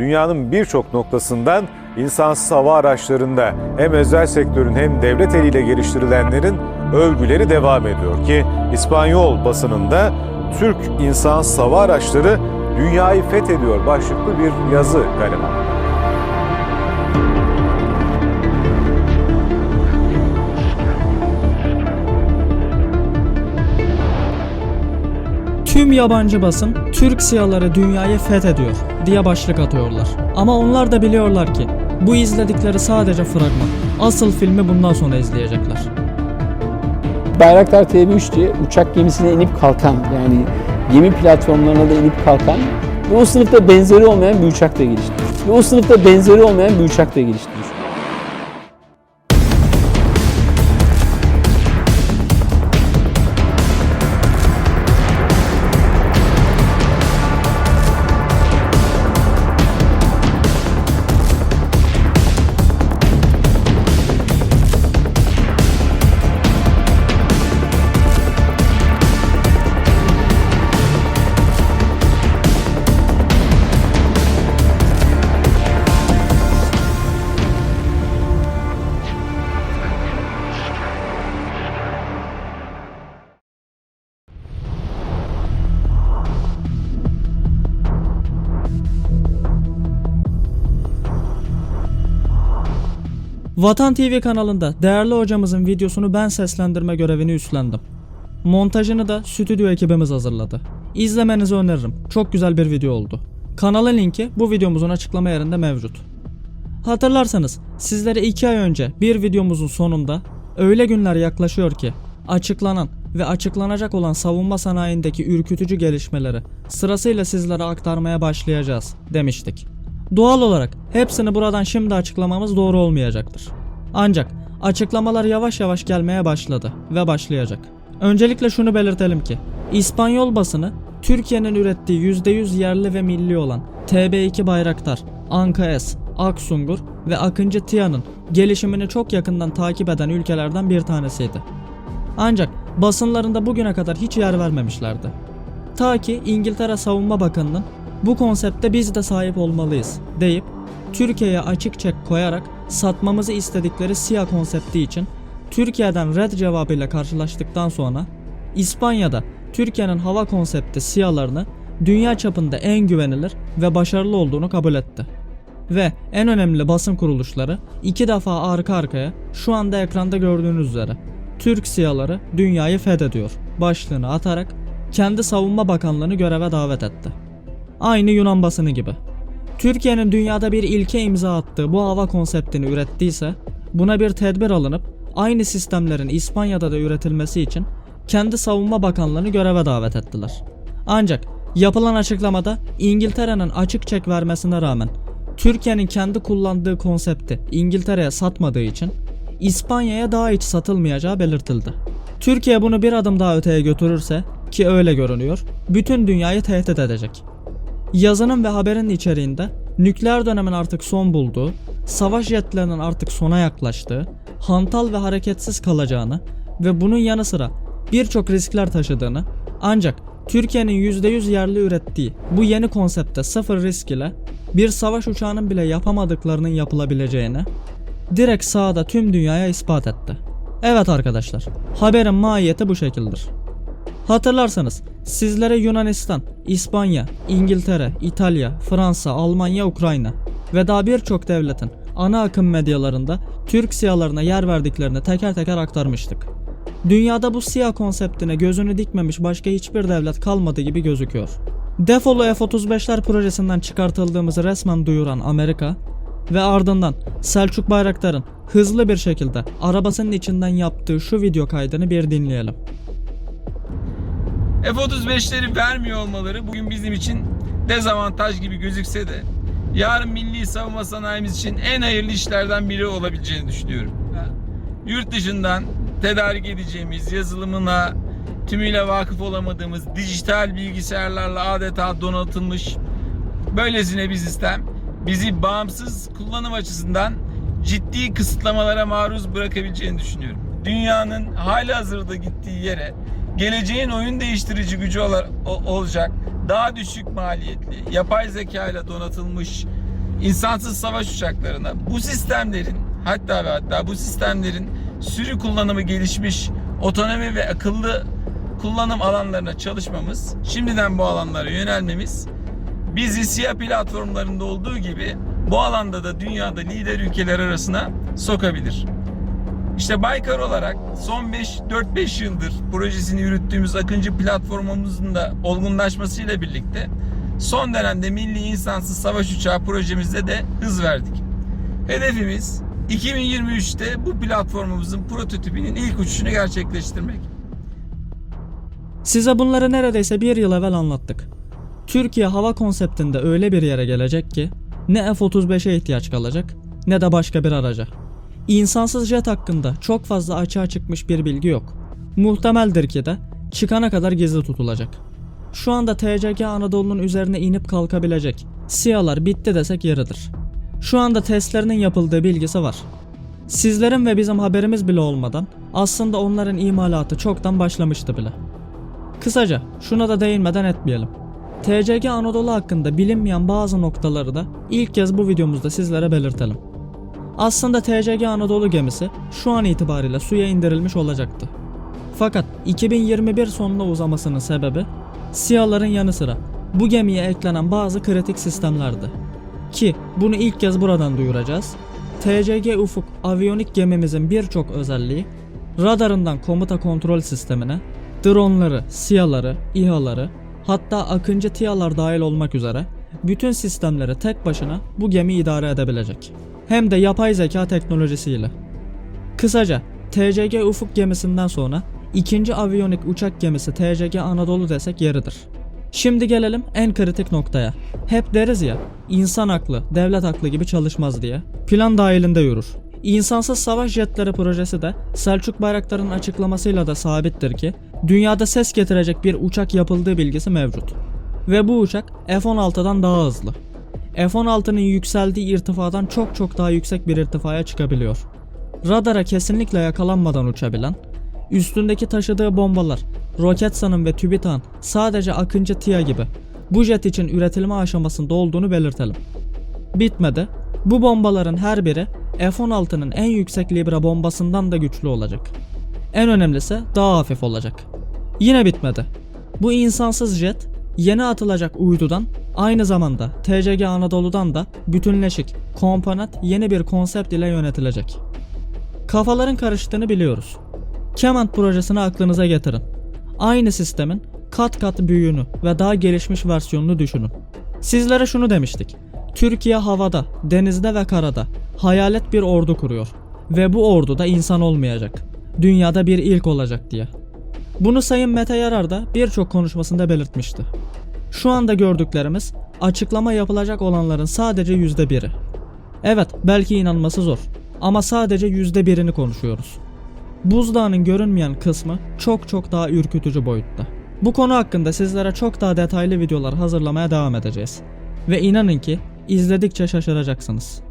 dünyanın birçok noktasından insansız hava araçlarında hem özel sektörün hem devlet eliyle geliştirilenlerin övgüleri devam ediyor ki İspanyol basınında Türk insansız hava araçları dünyayı fethediyor başlıklı bir yazı kaleme aldı. Tüm yabancı basın Türk siyaları dünyayı fethediyor diye başlık atıyorlar. Ama onlar da biliyorlar ki bu izledikleri sadece fragman. Asıl filmi bundan sonra izleyecekler. Bayraktar TB3 diye uçak gemisine inip kalkan yani gemi platformlarına da inip kalkan ve o sınıfta benzeri olmayan bir uçak da geliştirmiş. Ve o sınıfta benzeri olmayan bir uçak da Vatan TV kanalında değerli hocamızın videosunu ben seslendirme görevini üstlendim. Montajını da stüdyo ekibimiz hazırladı. İzlemenizi öneririm. Çok güzel bir video oldu. Kanalın linki bu videomuzun açıklama yerinde mevcut. Hatırlarsanız sizlere 2 ay önce bir videomuzun sonunda öyle günler yaklaşıyor ki açıklanan ve açıklanacak olan savunma sanayindeki ürkütücü gelişmeleri sırasıyla sizlere aktarmaya başlayacağız demiştik. Doğal olarak hepsini buradan şimdi açıklamamız doğru olmayacaktır. Ancak açıklamalar yavaş yavaş gelmeye başladı ve başlayacak. Öncelikle şunu belirtelim ki İspanyol basını Türkiye'nin ürettiği %100 yerli ve milli olan TB2 Bayraktar, Anka S, Aksungur ve Akıncı TİA'nın gelişimini çok yakından takip eden ülkelerden bir tanesiydi. Ancak basınlarında bugüne kadar hiç yer vermemişlerdi. Ta ki İngiltere Savunma Bakanı'nın bu konsepte biz de sahip olmalıyız deyip Türkiye'ye açık çek koyarak satmamızı istedikleri SİA konsepti için Türkiye'den red cevabıyla karşılaştıktan sonra İspanya'da Türkiye'nin hava konsepti SİA'larını dünya çapında en güvenilir ve başarılı olduğunu kabul etti. Ve en önemli basın kuruluşları iki defa arka arkaya şu anda ekranda gördüğünüz üzere Türk SİA'ları dünyayı fethediyor başlığını atarak kendi savunma bakanlığını göreve davet etti. Aynı Yunan basını gibi. Türkiye'nin dünyada bir ilke imza attığı bu hava konseptini ürettiyse buna bir tedbir alınıp aynı sistemlerin İspanya'da da üretilmesi için kendi savunma bakanlığını göreve davet ettiler. Ancak yapılan açıklamada İngiltere'nin açık çek vermesine rağmen Türkiye'nin kendi kullandığı konsepti İngiltere'ye satmadığı için İspanya'ya daha hiç satılmayacağı belirtildi. Türkiye bunu bir adım daha öteye götürürse ki öyle görünüyor, bütün dünyayı tehdit edecek. Yazının ve haberin içeriğinde nükleer dönemin artık son bulduğu, savaş jetlerinin artık sona yaklaştığı, hantal ve hareketsiz kalacağını ve bunun yanı sıra birçok riskler taşıdığını ancak Türkiye'nin %100 yerli ürettiği bu yeni konsepte sıfır risk ile bir savaş uçağının bile yapamadıklarının yapılabileceğini direkt sahada tüm dünyaya ispat etti. Evet arkadaşlar, haberin mahiyeti bu şekildir. Hatırlarsanız sizlere Yunanistan, İspanya, İngiltere, İtalya, Fransa, Almanya, Ukrayna ve daha birçok devletin ana akım medyalarında Türk siyalarına yer verdiklerini teker teker aktarmıştık. Dünyada bu siyah konseptine gözünü dikmemiş başka hiçbir devlet kalmadı gibi gözüküyor. Defolu F-35'ler projesinden çıkartıldığımızı resmen duyuran Amerika ve ardından Selçuk Bayraktar'ın hızlı bir şekilde arabasının içinden yaptığı şu video kaydını bir dinleyelim. F-35'leri vermiyor olmaları bugün bizim için dezavantaj gibi gözükse de yarın milli savunma sanayimiz için en hayırlı işlerden biri olabileceğini düşünüyorum. Yurt dışından tedarik edeceğimiz yazılımına tümüyle vakıf olamadığımız dijital bilgisayarlarla adeta donatılmış böylesine bir sistem bizi bağımsız kullanım açısından ciddi kısıtlamalara maruz bırakabileceğini düşünüyorum. Dünyanın hali hazırda gittiği yere geleceğin oyun değiştirici gücü olacak daha düşük maliyetli yapay zeka ile donatılmış insansız savaş uçaklarına bu sistemlerin hatta ve hatta bu sistemlerin sürü kullanımı gelişmiş otonomi ve akıllı kullanım alanlarına çalışmamız, şimdiden bu alanlara yönelmemiz bizi siyah platformlarında olduğu gibi bu alanda da dünyada lider ülkeler arasına sokabilir. İşte Baykar olarak son 5 4-5 yıldır projesini yürüttüğümüz Akıncı platformumuzun da olgunlaşmasıyla birlikte son dönemde milli insansız savaş uçağı projemizde de hız verdik. Hedefimiz 2023'te bu platformumuzun prototipinin ilk uçuşunu gerçekleştirmek. Size bunları neredeyse bir yıl evvel anlattık. Türkiye hava konseptinde öyle bir yere gelecek ki ne F-35'e ihtiyaç kalacak ne de başka bir araca. İnsansız jet hakkında çok fazla açığa çıkmış bir bilgi yok. Muhtemeldir ki de çıkana kadar gizli tutulacak. Şu anda TCG Anadolu'nun üzerine inip kalkabilecek SİHA'lar bitti desek yeridir. Şu anda testlerinin yapıldığı bilgisi var. Sizlerin ve bizim haberimiz bile olmadan aslında onların imalatı çoktan başlamıştı bile. Kısaca şuna da değinmeden etmeyelim. TCG Anadolu hakkında bilinmeyen bazı noktaları da ilk kez bu videomuzda sizlere belirtelim. Aslında TCG Anadolu gemisi şu an itibariyle suya indirilmiş olacaktı. Fakat 2021 sonuna uzamasının sebebi SİHA'ların yanı sıra bu gemiye eklenen bazı kritik sistemlerdi. Ki bunu ilk kez buradan duyuracağız. TCG Ufuk aviyonik gemimizin birçok özelliği radarından komuta kontrol sistemine, dronları, SİHA'ları, İHA'ları, hatta Akıncı TİHA'lar dahil olmak üzere bütün sistemleri tek başına bu gemi idare edebilecek. Hem de yapay zeka teknolojisiyle. Kısaca TCG Ufuk gemisinden sonra ikinci aviyonik uçak gemisi TCG Anadolu desek yeridir. Şimdi gelelim en kritik noktaya. Hep deriz ya, insan aklı, devlet aklı gibi çalışmaz diye. Plan dahilinde yürür. İnsansız savaş jetleri projesi de Selçuk Bayraktar'ın açıklamasıyla da sabittir ki dünyada ses getirecek bir uçak yapıldığı bilgisi mevcut. Ve bu uçak F-16'dan daha hızlı. F-16'nın yükseldiği irtifadan çok çok daha yüksek bir irtifaya çıkabiliyor. Radara kesinlikle yakalanmadan uçabilen, üstündeki taşıdığı bombalar, Roketsan'ın ve TÜBİTAK'ın sadece Akıncı TİA gibi bu jet için üretilme aşamasında olduğunu belirtelim. Bitmedi. Bu bombaların her biri F-16'nın en yüksek Libra bombasından da güçlü olacak. En önemlisi daha hafif olacak. Yine bitmedi. Bu insansız jet yeni atılacak uydudan aynı zamanda TCG Anadolu'dan da bütünleşik, komponent yeni bir konsept ile yönetilecek. Kafaların karıştığını biliyoruz. Kement projesini aklınıza getirin. Aynı sistemin kat kat büyüğünü ve daha gelişmiş versiyonunu düşünün. Sizlere şunu demiştik. Türkiye havada, denizde ve karada hayalet bir ordu kuruyor ve bu orduda insan olmayacak. Dünyada bir ilk olacak diye. Bunu Sayın Mete Yarar da birçok konuşmasında belirtmişti. Şu anda gördüklerimiz açıklama yapılacak olanların sadece yüzde biri. Evet belki inanması zor ama sadece yüzde birini konuşuyoruz. Buzdağının görünmeyen kısmı çok çok daha ürkütücü boyutta. Bu konu hakkında sizlere çok daha detaylı videolar hazırlamaya devam edeceğiz. Ve inanın ki izledikçe şaşıracaksınız.